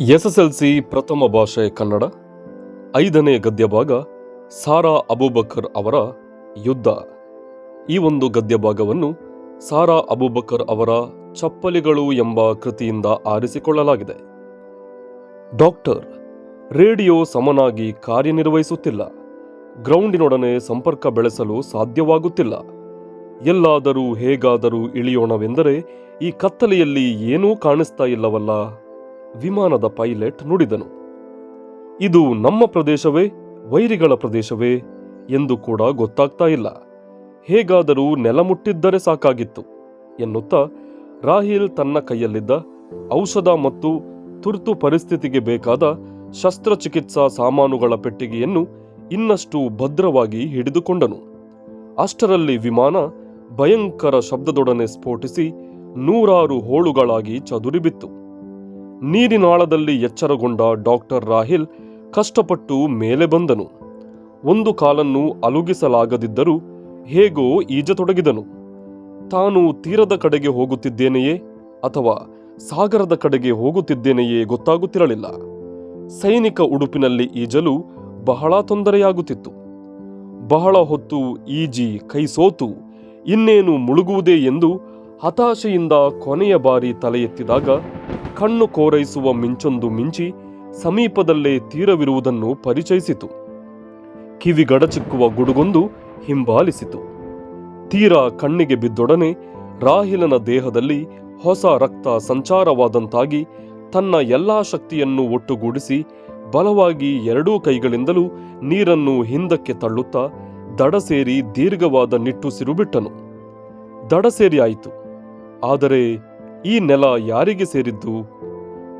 SSLC ಪ್ರಥಮ ಭಾಷೆ ಕನ್ನಡ, ಐದನೇ ಗದ್ಯಭಾಗ ಸಾರಾ ಅಬೂಬಕರ್ ಅವರ ಯುದ್ಧ. ಈ ಒಂದು ಗದ್ಯಭಾಗವನ್ನು ಸಾರಾ ಅಬೂಬಕರ್ ಅವರ ಚಪ್ಪಲಿಗಳು ಎಂಬ ಕೃತಿಯಿಂದ ಆರಿಸಿಕೊಳ್ಳಲಾಗಿದೆ. ಡಾಕ್ಟರ್, ರೇಡಿಯೋ ಸಮನಾಗಿ ಕಾರ್ಯನಿರ್ವಹಿಸುತ್ತಿಲ್ಲ. ಗ್ರೌಂಡಿನೊಡನೆ ಸಂಪರ್ಕ ಬೆಳೆಸಲು ಸಾಧ್ಯವಾಗುತ್ತಿಲ್ಲ. ಎಲ್ಲಾದರೂ ಹೇಗಾದರೂ ಇಳಿಯೋಣವೆಂದರೆ ಈ ಕತ್ತಲೆಯಲ್ಲಿ ಏನೂ ಕಾಣಿಸ್ತಾ ಇಲ್ಲವಲ್ಲ? ವಿಮಾನದ ಪೈಲಟ್ ನುಡಿದನು. ಇದು ನಮ್ಮ ಪ್ರದೇಶವೇ, ವೈರಿಗಳ ಪ್ರದೇಶವೇ ಎಂದು ಕೂಡ ಗೊತ್ತಾಗ್ತಾ ಇಲ್ಲ. ಹೇಗಾದರೂ ನೆಲ ಮುಟ್ಟಿದ್ದರೆ ಸಾಕಾಗಿತ್ತು ಎನ್ನುತ್ತಾ ರಾಹಿಲ್ ತನ್ನ ಕೈಯಲ್ಲಿದ್ದ ಔಷಧ ಮತ್ತು ತುರ್ತು ಪರಿಸ್ಥಿತಿಗೆ ಬೇಕಾದ ಶಸ್ತ್ರಚಿಕಿತ್ಸಾ ಸಾಮಾನುಗಳ ಪೆಟ್ಟಿಗೆಯನ್ನು ಇನ್ನಷ್ಟು ಭದ್ರವಾಗಿ ಹಿಡಿದುಕೊಂಡನು. ಅಷ್ಟರಲ್ಲಿ ವಿಮಾನ ಭಯಂಕರ ಶಬ್ದದೊಡನೆ ಸ್ಫೋಟಿಸಿ ನೂರಾರು ಹೋಳುಗಳಾಗಿ ಚದುರಿಬಿತ್ತು. ನೀರಿನಾಳದಲ್ಲಿ ಎಚ್ಚರಗೊಂಡ ಡಾಕ್ಟರ್ ರಾಹಿಲ್ ಕಷ್ಟಪಟ್ಟು ಮೇಲೆ ಬಂದನು. ಒಂದು ಕಾಲನ್ನು ಅಲುಗಿಸಲಾಗದಿದ್ದರೂ ಹೇಗೋ ಈಜತೊಡಗಿದನು. ತಾನು ತೀರದ ಕಡೆಗೆ ಹೋಗುತ್ತಿದ್ದೇನೆಯೇ ಅಥವಾ ಸಾಗರದ ಕಡೆಗೆ ಹೋಗುತ್ತಿದ್ದೇನೆಯೇ ಗೊತ್ತಾಗುತ್ತಿರಲಿಲ್ಲ. ಸೈನಿಕ ಉಡುಪಿನಲ್ಲಿ ಈಜಲು ಬಹಳ ತೊಂದರೆಯಾಗುತ್ತಿತ್ತು. ಬಹಳ ಹೊತ್ತು ಈಜಿ ಕೈ ಸೋತು ಇನ್ನೇನು ಮುಳುಗುವುದೇ ಎಂದು ಹತಾಶೆಯಿಂದ ಕೊನೆಯ ಬಾರಿ ತಲೆ ಎತ್ತಿದಾಗ ಕಣ್ಣು ಕೋರೈಸುವ ಮಿಂಚೊಂದು ಮಿಂಚಿ ಸಮೀಪದಲ್ಲೇ ತೀರವಿರುವುದನ್ನು ಪರಿಚಯಿಸಿತು. ಕಿವಿಗಡಚಿಕ್ಕುವ ಗುಡುಗೊಂದು ಹಿಂಬಾಲಿಸಿತು. ತೀರ ಕಣ್ಣಿಗೆ ಬಿದ್ದೊಡನೆ ರಾಹಿಲನ ದೇಹದಲ್ಲಿ ಹೊಸ ರಕ್ತ ಸಂಚಾರವಾದಂತಾಗಿ ತನ್ನ ಎಲ್ಲಾ ಶಕ್ತಿಯನ್ನು ಒಟ್ಟುಗೂಡಿಸಿ ಬಲವಾಗಿ ಎರಡೂ ಕೈಗಳಿಂದಲೂ ನೀರನ್ನು ಹಿಂದಕ್ಕೆ ತಳ್ಳುತ್ತಾ ದಡ ಸೇರಿ ದೀರ್ಘವಾದ ನಿಟ್ಟುಸಿರು ಬಿಟ್ಟನು. ದಡ ಸೇರಿ ಆಯಿತು. ಆದರೆ ಈ ನೆಲ ಯಾರಿಗೆ ಸೇರಿದ್ದು?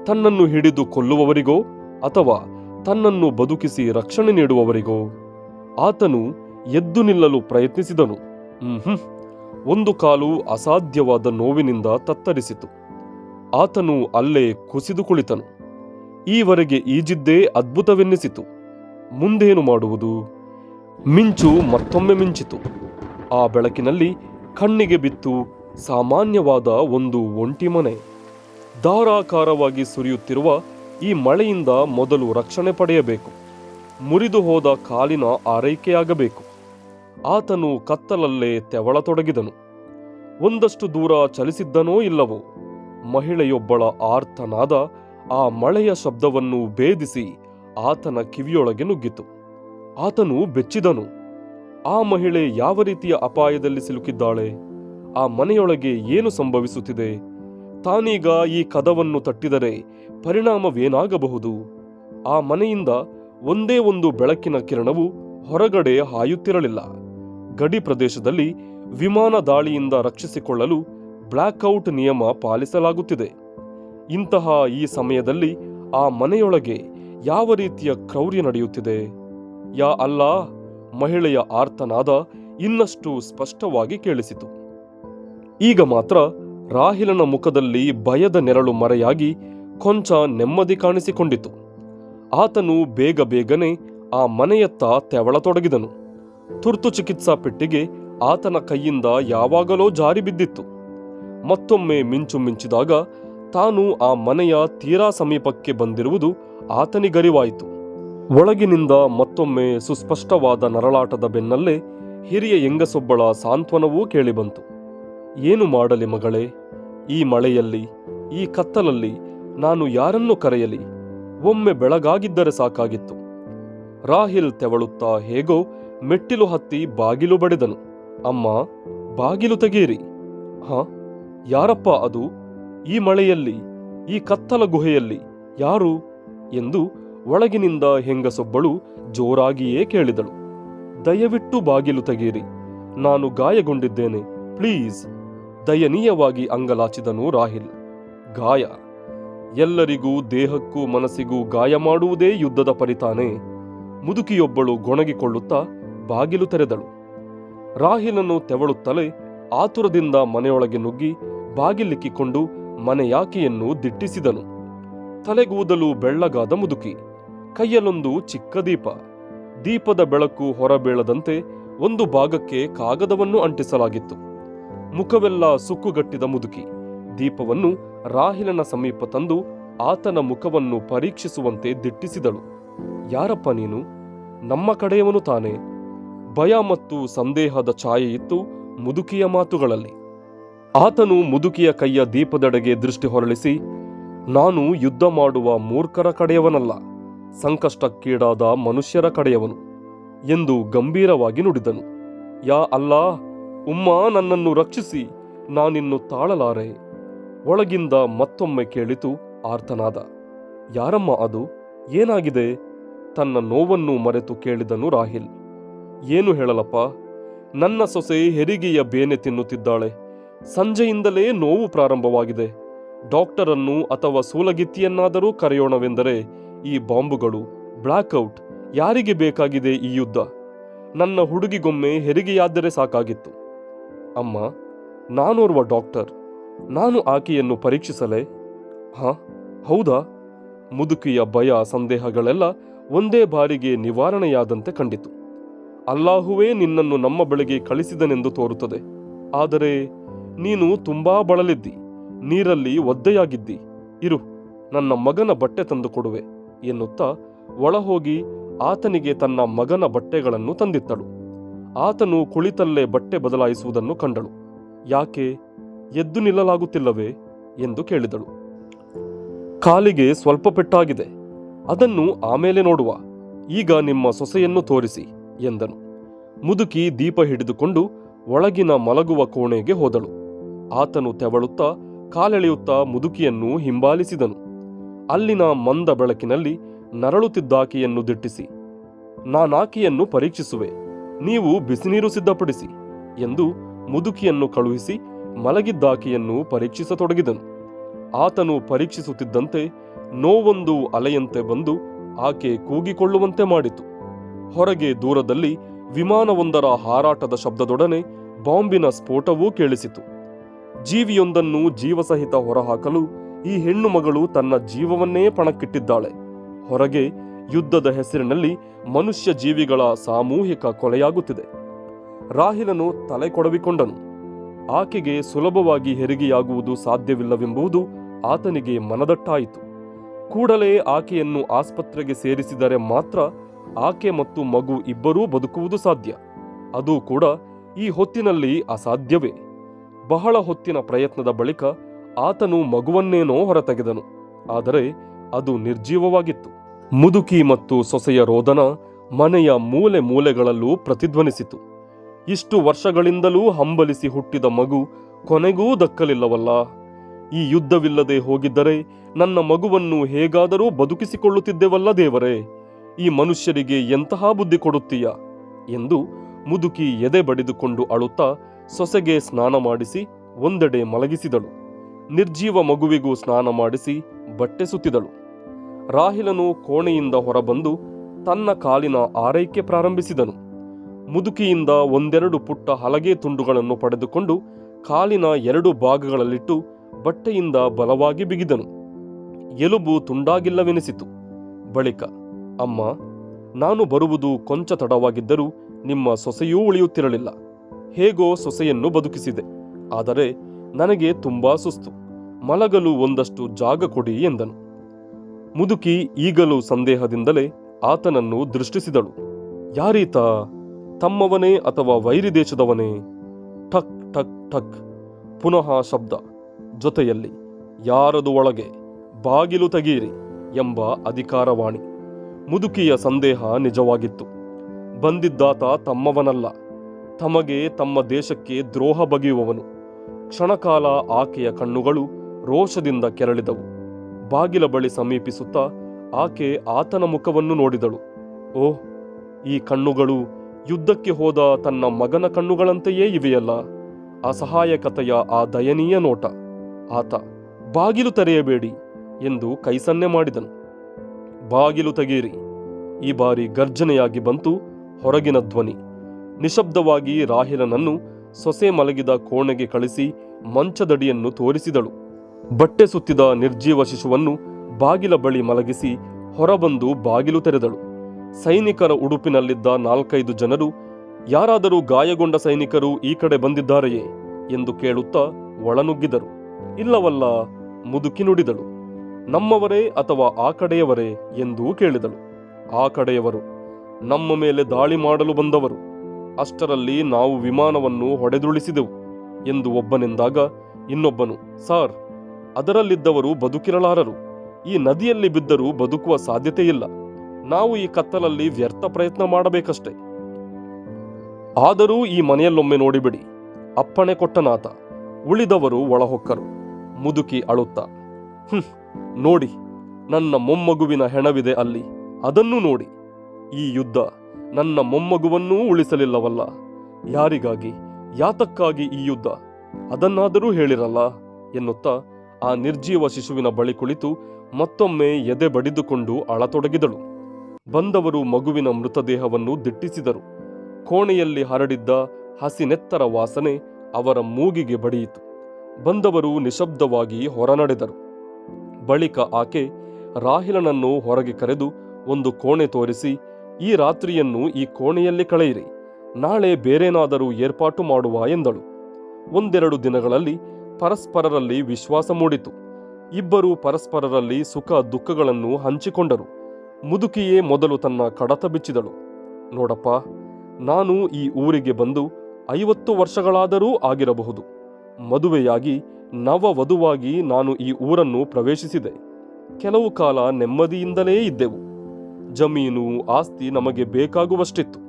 ತನ್ನನ್ನು ಹಿಡಿದು ಕೊಲ್ಲುವವರಿಗೋ ಅಥವಾ ತನ್ನನ್ನು ಬದುಕಿಸಿ ರಕ್ಷಣೆ ನೀಡುವವರಿಗೋ? ಆತನು ಎದ್ದು ನಿಲ್ಲಲು ಪ್ರಯತ್ನಿಸಿದನು. ಹ್ಮ್, ಒಂದು ಕಾಲು ಅಸಾಧ್ಯವಾದ ನೋವಿನಿಂದ ತತ್ತರಿಸಿತು. ಆತನು ಅಲ್ಲೇ ಕುಸಿದು ಕುಳಿತನು. ಈವರೆಗೆ ಈಜಿದ್ದೇ ಅದ್ಭುತವೆನ್ನಿಸಿತು. ಮುಂದೇನು ಮಾಡುವುದು? ಮಿಂಚು ಮತ್ತೊಮ್ಮೆ ಮಿಂಚಿತು. ಆ ಬೆಳಕಿನಲ್ಲಿ ಕಣ್ಣಿಗೆ ಬಿತ್ತು ಸಾಮಾನ್ಯವಾದ ಒಂದು ಒಂಟಿ ಮನೆ. ಧಾರಾಕಾರವಾಗಿ ಸುರಿಯುತ್ತಿರುವ ಈ ಮಳೆಯಿಂದ ಮೊದಲು ರಕ್ಷಣೆ ಪಡೆಯಬೇಕು. ಮುರಿದು ಹೋದ ಕಾಲಿನ ಆರೈಕೆಯಾಗಬೇಕು. ಆತನು ಕತ್ತಲಲ್ಲೇ ತೆವಳತೊಡಗಿದನು. ಒಂದಷ್ಟು ದೂರ ಚಲಿಸಿದ್ದನೋ ಇಲ್ಲವೋ? ಮಹಿಳೆಯೊಬ್ಬಳ ಆರ್ತನಾದ ಆ ಮಳೆಯ ಶಬ್ದವನ್ನು ಭೇದಿಸಿ ಆತನ ಕಿವಿಯೊಳಗೆ ನುಗ್ಗಿತು. ಆತನು ಬೆಚ್ಚಿದನು. ಆ ಮಹಿಳೆ ಯಾವ ರೀತಿಯ ಅಪಾಯದಲ್ಲಿ ಸಿಲುಕಿದ್ದಾಳೆ? ಆ ಮನೆಯೊಳಗೆ ಏನು ಸಂಭವಿಸುತ್ತಿದೆ? ತಾನೀಗ ಈ ಕದವನ್ನು ತಟ್ಟಿದರೆ ಪರಿಣಾಮವೇನಾಗಬಹುದು? ಆ ಮನೆಯಿಂದ ಒಂದೇ ಒಂದು ಬೆಳಕಿನ ಕಿರಣವು ಹೊರಗಡೆ ಹಾಯುತ್ತಿರಲಿಲ್ಲ. ಗಡಿ ಪ್ರದೇಶದಲ್ಲಿ ವಿಮಾನ ದಾಳಿಯಿಂದ ರಕ್ಷಿಸಿಕೊಳ್ಳಲು ಬ್ಲ್ಯಾಕ್ಔಟ್ ನಿಯಮ ಪಾಲಿಸಲಾಗುತ್ತಿದೆ. ಇಂತಹ ಈ ಸಮಯದಲ್ಲಿ ಆ ಮನೆಯೊಳಗೆ ಯಾವ ರೀತಿಯ ಕ್ರೌರ್ಯ ನಡೆಯುತ್ತಿದೆ? ಯಾ ಅಲ್ಲಾ ಮಹಿಳೆಯ ಆರ್ತನಾದ ಇನ್ನಷ್ಟು ಸ್ಪಷ್ಟವಾಗಿ ಕೇಳಿಸಿತು. ಈಗ ಮಾತ್ರ ರಾಹಿಲನ ಮುಖದಲ್ಲಿ ಭಯದ ನೆರಳು ಮರೆಯಾಗಿ ಕೊಂಚ ನೆಮ್ಮದಿ ಕಾಣಿಸಿಕೊಂಡಿತು. ಆತನು ಬೇಗ ಬೇಗನೆ ಆ ಮನೆಯತ್ತ ತೆವಳತೊಡಗಿದನು. ತುರ್ತು ಚಿಕಿತ್ಸಾ ಪೆಟ್ಟಿಗೆ ಆತನ ಕೈಯಿಂದ ಯಾವಾಗಲೋ ಜಾರಿ ಬಿದ್ದಿತ್ತು. ಮತ್ತೊಮ್ಮೆ ಮಿಂಚು ಮಿಂಚಿದಾಗ ತಾನು ಆ ಮನೆಯ ತೀರಾ ಸಮೀಪಕ್ಕೆ ಬಂದಿರುವುದು ಆತನಿಗರಿವಾಯಿತು. ಒಳಗಿನಿಂದ ಮತ್ತೊಮ್ಮೆ ಸುಸ್ಪಷ್ಟವಾದ ನರಳಾಟದ ಬೆನ್ನಲ್ಲೇ ಹಿರಿಯ ಹೆಂಗಸೊಬ್ಬಳ ಸಾಂತ್ವನವೂ ಕೇಳಿಬಂತು. ಏನು ಮಾಡಲಿ ಮಗಳೇ? ಈ ಮಳೆಯಲ್ಲಿ, ಈ ಕತ್ತಲಲ್ಲಿ ನಾನು ಯಾರನ್ನು ಕರೆಯಲಿ? ಒಮ್ಮೆ ಬೆಳಗಾಗಿದ್ದರೆ ಸಾಕಾಗಿತ್ತು. ರಾಹಿಲ್ ತೆವಳುತ್ತಾ ಹೇಗೋ ಮೆಟ್ಟಿಲು ಹತ್ತಿ ಬಾಗಿಲು ಬಡಿದನು. ಅಮ್ಮ, ಬಾಗಿಲು ತೆಗೆಯಿರಿ. ಹ, ಯಾರಪ್ಪ ಅದು? ಈ ಮಳೆಯಲ್ಲಿ, ಈ ಕತ್ತಲ ಗುಹೆಯಲ್ಲಿ ಯಾರು? ಎಂದು ಒಳಗಿನಿಂದ ಹೆಂಗಸೊಬ್ಬಳು ಜೋರಾಗಿಯೇ ಕೇಳಿದಳು. ದಯವಿಟ್ಟು ಬಾಗಿಲು ತೆಗೆಯಿರಿ. ನಾನು ಗಾಯಗೊಂಡಿದ್ದೇನೆ. ಪ್ಲೀಸ್. ದಯನೀಯವಾಗಿ ಅಂಗಲಾಚಿದನು ರಾಹಿಲ್. ಗಾಯ. ಎಲ್ಲರಿಗೂ ದೇಹಕ್ಕೂ ಮನಸ್ಸಿಗೂ ಗಾಯ ಮಾಡುವುದೇ ಯುದ್ಧದ ಪರಿತಾನೆ. ಮುದುಕಿಯೊಬ್ಬಳು ಗೊಣಗಿಕೊಳ್ಳುತ್ತಾ ಬಾಗಿಲು ತೆರೆದಳು. ರಾಹಿಲನ್ನು ತೆವಳುತ್ತಲೇ ಆತುರದಿಂದ ಮನೆಯೊಳಗೆ ನುಗ್ಗಿ ಬಾಗಿಲಿಕ್ಕಿಕೊಂಡು ಮನೆಯಾಕೆಯನ್ನು ದಿಟ್ಟಿಸಿದನು. ತಲೆಗೂದಲು ಬೆಳ್ಳಗಾದ ಮುದುಕಿ. ಕೈಯಲ್ಲೊಂದು ಚಿಕ್ಕ ದೀಪ. ದೀಪದ ಬೆಳಕು ಹೊರಬೀಳದಂತೆ ಒಂದು ಭಾಗಕ್ಕೆ ಕಾಗದವನ್ನು ಅಂಟಿಸಲಾಗಿತ್ತು. ಮುಖವೆಲ್ಲ ಸುಕ್ಕುಗಟ್ಟಿದ ಮುದುಕಿ. ದೀಪವನ್ನು ರಾಹಿಲನ ಸಮೀಪ ತಂದು ಆತನ ಮುಖವನ್ನು ಪರೀಕ್ಷಿಸುವಂತೆ ದಿಟ್ಟಿಸಿದಳು. ಯಾರಪ್ಪ ನೀನು? ನಮ್ಮ ಕಡೆಯವನು ತಾನೆ? ಭಯ ಮತ್ತು ಸಂದೇಹದ ಛಾಯೆಯಿತ್ತು ಮುದುಕಿಯ ಮಾತುಗಳಲ್ಲಿ. ಆತನು ಮುದುಕಿಯ ಕೈಯ ದೀಪದೆಡೆಗೆ ದೃಷ್ಟಿ ಹೊರಳಿಸಿ, ನಾನು ಯುದ್ಧ ಮಾಡುವ ಮೂರ್ಖರ ಕಡೆಯವನಲ್ಲ, ಸಂಕಷ್ಟಕ್ಕೀಡಾದ ಮನುಷ್ಯರ ಕಡೆಯವನು ಎಂದು ಗಂಭೀರವಾಗಿ ನುಡಿದನು. ಯಾ ಅಲ್ಲಾ ಉಮ್ಮ ನನ್ನನ್ನು ರಕ್ಷಿಸಿ, ನಾನಿನ್ನು ತಾಳಲಾರೆ. ಒಳಗಿಂದ ಮತ್ತೊಮ್ಮೆ ಕೇಳಿತು ಆರ್ತನಾದ. ಯಾರಮ್ಮ ಅದು? ಏನಾಗಿದೆ? ತನ್ನ ನೋವನ್ನು ಮರೆತು ಕೇಳಿದನು ರಾಹಿಲ್. ಏನು ಹೇಳಲಪ್ಪ? ನನ್ನ ಸೊಸೆ ಹೆರಿಗೆಯ ಬೇನೆ ತಿನ್ನುತ್ತಿದ್ದಾಳೆ. ಸಂಜೆಯಿಂದಲೇ ನೋವು ಪ್ರಾರಂಭವಾಗಿದೆ. ಡಾಕ್ಟರನ್ನು ಅಥವಾ ಸೂಲಗಿತ್ತಿಯನ್ನಾದರೂ ಕರೆಯೋಣವೆಂದರೆ ಈ ಬಾಂಬುಗಳು ಬ್ಲ್ಯಾಕ್ಔಟ್ ಯಾರಿಗೆ ಬೇಕಾಗಿದೆ ಈ ಯುದ್ಧ? ನನ್ನ ಹುಡುಗಿಗೊಮ್ಮೆ ಹೆರಿಗೆಯಾದರೆ ಸಾಕಾಗಿತ್ತು. ಅಮ್ಮ, ನಾನೋರ್ವ ಡಾಕ್ಟರ್. ನಾನು ಆಕೆಯನ್ನು ಪರೀಕ್ಷಿಸಲೇ. ಹಾ, ಹೌದಾ? ಮುದುಕಿಯ ಭಯ, ಸಂದೇಹಗಳೆಲ್ಲ ಒಂದೇ ಬಾರಿಗೆ ನಿವಾರಣೆಯಾದಂತೆ ಕಂಡಿತು. ಅಲ್ಲಾಹುವೇ ನಿನ್ನನ್ನು ನಮ್ಮ ಬಳಿಗೆ ಕಳಿಸಿದನೆಂದು ತೋರುತ್ತದೆ. ಆದರೆ ನೀನು ತುಂಬಾ ಬಳಲಿದ್ದಿ. ನೀರಲ್ಲಿ ಒದ್ದೆಯಾಗಿದ್ದಿ. ಇರು, ನನ್ನ ಮಗನ ಬಟ್ಟೆ ತಂದು ಕೊಡುವೆ ಎನ್ನುತ್ತಾ ಒಳಹೋಗಿ ಆತನಿಗೆ ತನ್ನ ಮಗನ ಬಟ್ಟೆಗಳನ್ನು ತಂದಿತ್ತಳು. ಆತನು ಕುಳಿತಲ್ಲೇ ಬಟ್ಟೆ ಬದಲಾಯಿಸುವುದನ್ನು ಕಂಡಳು. ಯಾಕೆ? ಎದ್ದು ನಿಲ್ಲಲಾಗುತ್ತಿಲ್ಲವೇ? ಎಂದು ಕೇಳಿದಳು. ಕಾಲಿಗೆ ಸ್ವಲ್ಪ ಪೆಟ್ಟಾಗಿದೆ. ಅದನ್ನು ಆಮೇಲೆ ನೋಡುವ. ಈಗ ನಿಮ್ಮ ಸೊಸೆಯನ್ನು ತೋರಿಸಿ, ಎಂದನು. ಮುದುಕಿ ದೀಪ ಹಿಡಿದುಕೊಂಡು ಒಳಗಿನ ಮಲಗುವ ಕೋಣೆಗೆ ಹೋದಳು. ಆತನು ತೆವಳುತ್ತಾ, ಕಾಲೆಳೆಯುತ್ತಾ ಮುದುಕಿಯನ್ನು ಹಿಂಬಾಲಿಸಿದನು. ಅಲ್ಲಿನ ಮಂದ ಬೆಳಕಿನಲ್ಲಿ ನರಳುತ್ತಿದ್ದಾಕೆಯನ್ನು ದಿಟ್ಟಿಸಿ, ನಾನಾಕೆಯನ್ನು ಪರೀಕ್ಷಿಸುವೆ. ನೀವು ಬಿಸಿನೀರು ಸಿದ್ಧಪಡಿಸಿ ಎಂದು ಮುದುಕಿಯನ್ನು ಕಳುಹಿಸಿ ಮಲಗಿದ್ದಾಕೆಯನ್ನು ಪರೀಕ್ಷಿಸತೊಡಗಿದನು. ಆತನು ಪರೀಕ್ಷಿಸುತ್ತಿದ್ದಂತೆ ನೋವೊಂದು ಅಲೆಯಂತೆ ಬಂದು ಆಕೆ ಕೂಗಿಕೊಳ್ಳುವಂತೆ ಮಾಡಿತು. ಹೊರಗೆ ದೂರದಲ್ಲಿ ವಿಮಾನವೊಂದರ ಹಾರಾಟದ ಶಬ್ದದೊಡನೆ ಬಾಂಬಿನ ಸ್ಫೋಟವೂ ಕೇಳಿಸಿತು. ಜೀವಿಯೊಂದನ್ನು ಜೀವಸಹಿತ ಹೊರಹಾಕಲು ಈ ಹೆಣ್ಣು ಮಗಳು ತನ್ನ ಜೀವವನ್ನೇ ಪಣಕ್ಕಿಟ್ಟಿದ್ದಾಳೆ. ಹೊರಗೆ ಯುದ್ಧದ ಹೆಸರಿನಲ್ಲಿ ಮನುಷ್ಯ ಜೀವಿಗಳ ಸಾಮೂಹಿಕ ಕೊಲೆಯಾಗುತ್ತಿದೆ. ರಾಹಿಲನು ತಲೆ ಕೊಡವಿಕೊಂಡನು. ಆಕೆಗೆ ಸುಲಭವಾಗಿ ಹೆರಿಗೆಯಾಗುವುದು ಸಾಧ್ಯವಿಲ್ಲವೆಂಬುದು ಆತನಿಗೆ ಮನದಟ್ಟಾಯಿತು. ಕೂಡಲೇ ಆಕೆಯನ್ನು ಆಸ್ಪತ್ರೆಗೆ ಸೇರಿಸಿದರೆ ಮಾತ್ರ ಆಕೆ ಮತ್ತು ಮಗು ಇಬ್ಬರೂ ಬದುಕುವುದು ಸಾಧ್ಯ. ಅದು ಕೂಡ ಈ ಹೊತ್ತಿನಲ್ಲಿ ಅಸಾಧ್ಯವೇ. ಬಹಳ ಹೊತ್ತಿನ ಪ್ರಯತ್ನದ ಬಳಿಕ ಆತನು ಮಗುವನ್ನೇನೋ ಹೊರತೆಗೆದನು. ಆದರೆ ಅದು ನಿರ್ಜೀವವಾಗಿತ್ತು. ಮುದುಕಿ ಮತ್ತು ಸೊಸೆಯ ರೋದನ ಮನೆಯ ಮೂಲೆ ಮೂಲೆಗಳಲ್ಲೂ ಪ್ರತಿಧ್ವನಿಸಿತು. ಇಷ್ಟು ವರ್ಷಗಳಿಂದಲೂ ಹಂಬಲಿಸಿ ಹುಟ್ಟಿದ ಮಗು ಕೊನೆಗೂ ದಕ್ಕಲಿಲ್ಲವಲ್ಲ. ಈ ಯುದ್ಧವಿಲ್ಲದೆ ಹೋಗಿದ್ದರೆ ನನ್ನ ಮಗುವನ್ನು ಹೇಗಾದರೂ ಬದುಕಿಸಿಕೊಳ್ಳುತ್ತಿದ್ದೆವಲ್ಲ ದೇವರೇ? ಈ ಮನುಷ್ಯರಿಗೆ ಎಂತಹ ಬುದ್ಧಿ ಕೊಡುತ್ತೀಯ? ಎಂದು ಮುದುಕಿ ಎದೆ ಬಡಿದುಕೊಂಡು ಅಳುತ್ತಾ ಸೊಸೆಗೆ ಸ್ನಾನ ಮಾಡಿಸಿ ಒಂದೆಡೆ ಮಲಗಿಸಿದಳು. ನಿರ್ಜೀವ ಮಗುವಿಗೂ ಸ್ನಾನ ಮಾಡಿಸಿ ಬಟ್ಟೆ ಸುತ್ತಿದಳು. ರಾಹಿಲನು ಕೋಣೆಯಿಂದ ಹೊರಬಂದು ತನ್ನ ಕಾಲಿನ ಆರೈಕೆ ಪ್ರಾರಂಭಿಸಿದನು. ಮುದುಕಿಯಿಂದ ಒಂದೆರಡು ಪುಟ್ಟ ಹಲಗೆ ತುಂಡುಗಳನ್ನು ಪಡೆದುಕೊಂಡು ಕಾಲಿನ ಎರಡು ಭಾಗಗಳಲ್ಲಿಟ್ಟು ಬಟ್ಟೆಯಿಂದ ಬಲವಾಗಿ ಬಿಗಿದನು. ಎಲುಬು ತುಂಡಾಗಿಲ್ಲವೆನಿಸಿತು. ಬಳಿಕ, ಅಮ್ಮ, ನಾನು ಬರುವುದು ಕೊಂಚ ತಡವಾಗಿದ್ದರೂ ನಿಮ್ಮ ಸೊಸೆಯೂ ಉಳಿಯುತ್ತಿರಲಿಲ್ಲ. ಹೇಗೋ ಸೊಸೆಯನ್ನು ಬದುಕಿಸಿದೆ. ಆದರೆ ನನಗೆ ತುಂಬಾ ಸುಸ್ತು. ಮಲಗಲು ಒಂದಷ್ಟು ಜಾಗ ಕೊಡಿ ಎಂದನು. ಮುದುಕಿ ಈಗಲೂ ಸಂದೇಹದಿಂದಲೇ ಆತನನ್ನು ದೃಷ್ಟಿಸಿದಳು. ಯಾರೀತ, ತಮ್ಮವನೇ ಅಥವಾ ವೈರಿ ದೇಶದವನೇ? ಠಕ್ ಠಕ್ ಠಕ್. ಪುನಃ ಶಬ್ದ. ಜೊತೆಯಲ್ಲಿ, ಯಾರದು ಒಳಗೆ ಬಾಗಿಲು ತೆಗೆಯಿರಿ ಎಂಬ ಅಧಿಕಾರವಾಣಿ. ಮುದುಕಿಯ ಸಂದೇಹ ನಿಜವಾಗಿತ್ತು. ಬಂದಿದ್ದಾತ ತಮ್ಮವನಲ್ಲ. ತಮಗೆ ತಮ್ಮ ದೇಶಕ್ಕೆ ದ್ರೋಹ ಬಗೆಯುವವನು. ಕ್ಷಣಕಾಲ ಆಕೆಯ ಕಣ್ಣುಗಳು ರೋಷದಿಂದ ಕೆರಳಿದವು. ಬಾಗಿಲ ಬಳಿ ಸಮೀಪಿಸುತ್ತಾ ಆಕೆ ಆತನ ಮುಖವನ್ನು ನೋಡಿದಳು. ಓಹ್ ಈ ಕಣ್ಣುಗಳು ಯುದ್ಧಕ್ಕೆ ಹೋದ ತನ್ನ ಮಗನ ಕಣ್ಣುಗಳಂತೆಯೇ ಇವೆಯಲ್ಲ. ಅಸಹಾಯಕತೆಯ ಆ ದಯನೀಯ ನೋಟ. ಆತ, ಬಾಗಿಲು ತೆರೆಯಬೇಡಿ ಎಂದು ಕೈಸನ್ನೆ ಮಾಡಿದನು. ಬಾಗಿಲು ತೆಗೆಯಿರಿ. ಈ ಬಾರಿ ಗರ್ಜನೆಯಾಗಿ ಬಂತು ಹೊರಗಿನ ಧ್ವನಿ. ನಿಶಬ್ದವಾಗಿ ರಾಹಿಲನನ್ನು ಸೊಸೆ ಮಲಗಿದ ಕೋಣೆಗೆ ಕಳಿಸಿ ಮಂಚದಡಿಯನ್ನು ತೋರಿಸಿದಳು. ಬಟ್ಟೆ ಸುತ್ತಿದ ನಿರ್ಜೀವ ಶಿಶುವನ್ನು ಬಾಗಿಲ ಬಳಿ ಮಲಗಿಸಿ ಹೊರಬಂದು ಬಾಗಿಲು ತೆರೆದಳು. ಸೈನಿಕರ ಉಡುಪಿನಲ್ಲಿದ್ದ ನಾಲ್ಕೈದು ಜನರು, ಯಾರಾದರೂ ಗಾಯಗೊಂಡ ಸೈನಿಕರು ಈ ಕಡೆ ಬಂದಿದ್ದಾರೆಯೇ? ಎಂದು ಕೇಳುತ್ತಾ ಒಳನುಗ್ಗಿದರು. ಇಲ್ಲವಲ್ಲ, ಮುದುಕಿ ನುಡಿದಳು. ನಮ್ಮವರೇ ಅಥವಾ ಆ ಕಡೆಯವರೇ? ಎಂದೂ ಕೇಳಿದಳು. ಆ ಕಡೆಯವರು. ನಮ್ಮ ಮೇಲೆ ದಾಳಿ ಮಾಡಲು ಬಂದವರು. ಅಷ್ಟರಲ್ಲಿ ನಾವು ವಿಮಾನವನ್ನು ಹೊಡೆದುಳಿಸಿದೆವು ಎಂದು ಒಬ್ಬನೆಂದಾಗ ಇನ್ನೊಬ್ಬನು, ಸಾರ್ ಅದರಲ್ಲಿದ್ದವರು ಬದುಕಿರಲಾರರು. ಈ ನದಿಯಲ್ಲಿ ಬಿದ್ದರೂ ಬದುಕುವ ಸಾಧ್ಯತೆ ಇಲ್ಲ ನಾವು ಈ ಕತ್ತಲಲ್ಲಿ ವ್ಯರ್ಥ ಪ್ರಯತ್ನ ಮಾಡಬೇಕಷ್ಟೆ. ಆದರೂ ಈ ಮನೆಯಲ್ಲೊಮ್ಮೆ ನೋಡಿಬಿಡಿ. ಅಪ್ಪಣೆ ಕೊಟ್ಟನಾತ ಉಳಿದವರು ಒಳಹೊಕ್ಕರು. ಮುದುಕಿ ಅಳುತ್ತಾ "ಹ್ಮ್, ನೋಡಿ ನನ್ನ ಮೊಮ್ಮಗುವಿನ ಹೆಣವಿದೆ ಅಲ್ಲಿ. ಅದನ್ನು ನೋಡಿ. ಈ ಯುದ್ಧ ನನ್ನ ಮೊಮ್ಮಗುವನ್ನೂ ಉಳಿಸಲಿಲ್ಲವಲ್ಲ. ಯಾರಿಗಾಗಿ ಯಾತಕ್ಕಾಗಿ ಈ ಯುದ್ಧ? ಅದನ್ನಾದರೂ ಹೇಳಿರಲ್ಲ ಎನ್ನುತ್ತಾ ಆ ನಿರ್ಜೀವ ಶಿಶುವಿನ ಬಳಿ ಕುಳಿತು ಮತ್ತೊಮ್ಮೆ ಎದೆ ಬಡಿದುಕೊಂಡು ಅಳತೊಡಗಿದಳು. ಬಂದವರು ಮಗುವಿನ ಮೃತದೇಹವನ್ನು ದಿಟ್ಟಿಸಿದರು. ಕೋಣೆಯಲ್ಲಿ ಹರಡಿದ್ದ ಹಸಿನೆತ್ತರ ವಾಸನೆ ಅವರ ಮೂಗಿಗೆ ಬಡಿಯಿತು. ಬಂದವರು ನಿಶಬ್ದವಾಗಿ ಹೊರನಡೆದರು. ಬಳಿಕ ಆಕೆ ರಾಹಿಲನನ್ನು ಹೊರಗೆ ಕರೆದು ಒಂದು ಕೋಣೆ ತೋರಿಸಿ, ಈ ರಾತ್ರಿಯನ್ನು ಈ ಕೋಣೆಯಲ್ಲಿ ಕಳೆಯಿರಿ. ನಾಳೆ ಬೇರೇನಾದರೂ ಏರ್ಪಾಟು ಮಾಡುವ ಎಂದಳು. ಒಂದೆರಡು ದಿನಗಳಲ್ಲಿ ಪರಸ್ಪರರಲ್ಲಿ ವಿಶ್ವಾಸ ಮೂಡಿತು. ಇಬ್ಬರು ಪರಸ್ಪರರಲ್ಲಿ ಸುಖ ದುಃಖಗಳನ್ನು ಹಂಚಿಕೊಂಡರು. ಮುದುಕಿಯೇ ಮೊದಲು ತನ್ನ ಕಡತ ಬಿಚ್ಚಿದಳು. ನೋಡಪ್ಪ, ನಾನು ಈ ಊರಿಗೆ ಬಂದು ಐವತ್ತು ವರ್ಷಗಳಾದರೂ ಆಗಿರಬಹುದು. ಮದುವೆಯಾಗಿ ನವ ವಧುವಾಗಿ ನಾನು ಈ ಊರನ್ನು ಪ್ರವೇಶಿಸಿದೆ. ಕೆಲವು ಕಾಲ ನೆಮ್ಮದಿಯಿಂದಲೇ ಇದ್ದೆವು. ಜಮೀನು, ಆಸ್ತಿ ನಮಗೆ ಬೇಕಾಗುವಷ್ಟಿತ್ತು.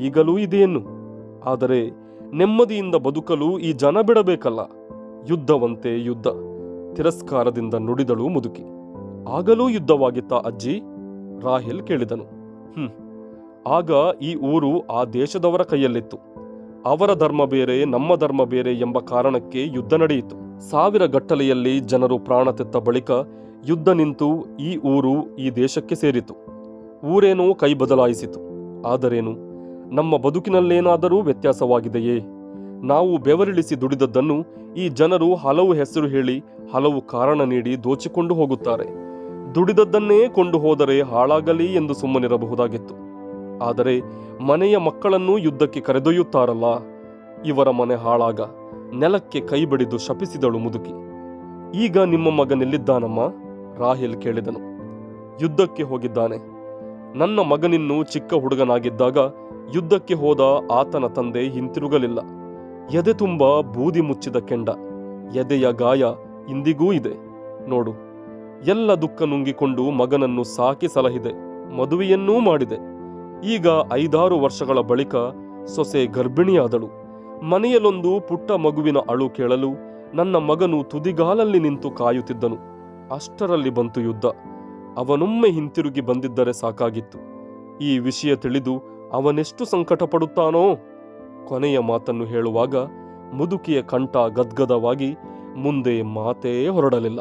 ಈಗಲೂ ಇದೆಯನ್ನು. ಆದರೆ ನೆಮ್ಮದಿಯಿಂದ ಬದುಕಲು ಈ ಜನ ಬಿಡಬೇಕಲ್ಲ. ಯುದ್ಧವಂತೆ ಯುದ್ಧ. ತಿರಸ್ಕಾರದಿಂದ ನುಡಿದಳು ಮುದುಕಿ. ಆಗಲೂ ಯುದ್ಧವಾಗಿತ್ತ ಅಜ್ಜಿ? ರಾಹಿಲ್ ಕೇಳಿದನು. ಹ್ಮ್. ಆಗ ಈ ಊರು ಆ ದೇಶದವರ ಕೈಯಲ್ಲಿತ್ತು. ಅವರ ಧರ್ಮ ಬೇರೆ, ನಮ್ಮ ಧರ್ಮ ಬೇರೆ ಎಂಬ ಕಾರಣಕ್ಕೆ ಯುದ್ಧ ನಡೆಯಿತು. ಸಾವಿರ ಗಟ್ಟಲೆಯಲ್ಲಿ ಜನರು ಪ್ರಾಣ ತೆತ್ತ ಬಳಿಕ ಯುದ್ಧ ನಿಂತು ಈ ಊರು ಈ ದೇಶಕ್ಕೆ ಸೇರಿತು. ಊರೇನೋ ಕೈ ಬದಲಾಯಿಸಿತು. ಆದರೇನು? ನಮ್ಮ ಬದುಕಿನಲ್ಲೇನಾದರೂ ವ್ಯತ್ಯಾಸವಾಗಿದೆಯೇ? ನಾವು ಬೆವರಿಳಿಸಿ ದುಡಿದದ್ದನ್ನು ಈ ಜನರು ಹಲವು ಹೆಸರು ಹೇಳಿ, ಹಲವು ಕಾರಣ ನೀಡಿ ದೋಚಿಕೊಂಡು ಹೋಗುತ್ತಾರೆ. ದುಡಿದದ್ದನ್ನೇ ಕೊಂಡು ಹೋದರೆ ಹಾಳಾಗಲಿ ಎಂದು ಸುಮ್ಮನಿರಬಹುದಾಗಿತ್ತು. ಆದರೆ ಮನೆಯ ಮಕ್ಕಳನ್ನು ಯುದ್ಧಕ್ಕೆ ಕರೆದೊಯ್ಯುತ್ತಾರಲ್ಲ, ಇವರ ಮನೆ ಹಾಳಾಗ ನೆಲಕ್ಕೆ ಕೈ ಬಡಿದು ಶಪಿಸಿದಳು ಮುದುಕಿ. ಈಗ ನಿಮ್ಮ ಮಗನೆಲ್ಲಿದ್ದಾನಮ್ಮ ರಾಹಿಲ್ ಕೇಳಿದನು. ಯುದ್ಧಕ್ಕೆ ಹೋಗಿದ್ದಾನೆ. ನನ್ನ ಮಗನಿನ್ನು ಚಿಕ್ಕ ಹುಡುಗನಾಗಿದ್ದಾಗ ಯುದ್ಧಕ್ಕೆ ಹೋದ ಆತನ ತಂದೆ ಹಿಂತಿರುಗಲಿಲ್ಲ. ಎದೆ ತುಂಬ ಬೂದಿ ಮುಚ್ಚಿದ ಕೆಂಡ, ಎದೆಯ ಗಾಯ ಇಂದಿಗೂ ಇದೆ. ನೋಡು, ಎಲ್ಲ ದುಃಖ ನುಂಗಿಕೊಂಡು ಮಗನನ್ನು ಸಾಕಿ ಸಲಹಿದೆ, ಮದುವೆಯನ್ನೂ ಮಾಡಿದೆ. ಈಗ ಐದಾರು ವರ್ಷಗಳ ಬಳಿಕ ಸೊಸೆ ಗರ್ಭಿಣಿಯಾದಳು. ಮನೆಯಲ್ಲೊಂದು ಪುಟ್ಟ ಮಗುವಿನ ಅಳು ಕೇಳಲು ನನ್ನ ಮಗನು ತುದಿಗಾಲಲ್ಲಿ ನಿಂತು ಕಾಯುತ್ತಿದ್ದನು. ಅಷ್ಟರಲ್ಲಿ ಬಂತು ಯುದ್ಧ. ಅವನೊಮ್ಮೆ ಹಿಂತಿರುಗಿ ಬಂದಿದ್ದರೆ ಸಾಕಾಗಿತ್ತು. ಈ ವಿಷಯ ತಿಳಿದು ಅವನೆಷ್ಟು ಸಂಕಟ ಪಡುತ್ತಾನೋ ಕೊನೆಯ ಮಾತನ್ನು ಹೇಳುವಾಗ ಮುದುಕಿಯ ಕಂಠ ಗದ್ಗದವಾಗಿ ಮುಂದೆ ಮಾತೇ ಹೊರಡಲಿಲ್ಲ.